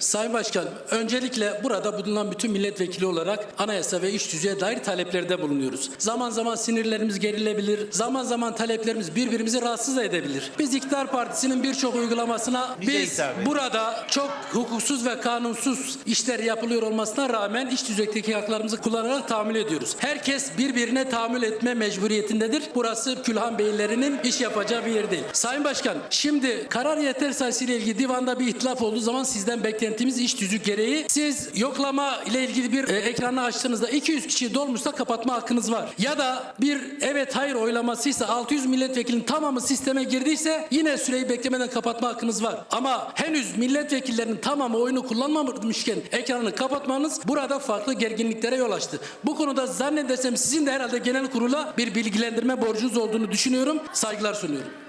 Sayın Başkan, öncelikle burada bulunan bütün milletvekili olarak anayasa ve iş düzeye dair taleplerde bulunuyoruz. Zaman zaman sinirlerimiz gerilebilir, zaman zaman taleplerimiz birbirimizi rahatsız edebilir. Biz İktidar Partisi'nin birçok uygulamasına biz burada çok hukuksuz ve kanunsuz işler yapılıyor olmasına rağmen iş düzeydeki haklarımızı kullanarak tahammül ediyoruz. Herkes birbirine tahammül etme mecburiyetindedir. Burası Külhan Beylerinin iş yapacağı bir yer değil. Sayın Başkan, şimdi karar yeter sayısı ile ilgili divanda bir ihtilaf olduğu zaman sizden beklentimiz iş düzük gereği. Siz yoklama ile ilgili bir e, ekranı açtığınızda 200 kişi dolmuşsa kapatma hakkınız var. Ya da bir evet hayır oylamasıysa 600 milletvekilinin tamamı sisteme girdiyse yine süreyi beklemeden kapatma hakkınız var. Ama henüz milletvekillerinin tamamı oyunu kullanmamışken ekranı kapatmanız burada farklı gerginliklere yol açtı. Bu konuda zannedersem sizin de herhalde genel kurula bir bilgilendirme borcunuz olduğunu düşünüyorum. Saygılar sunuyorum.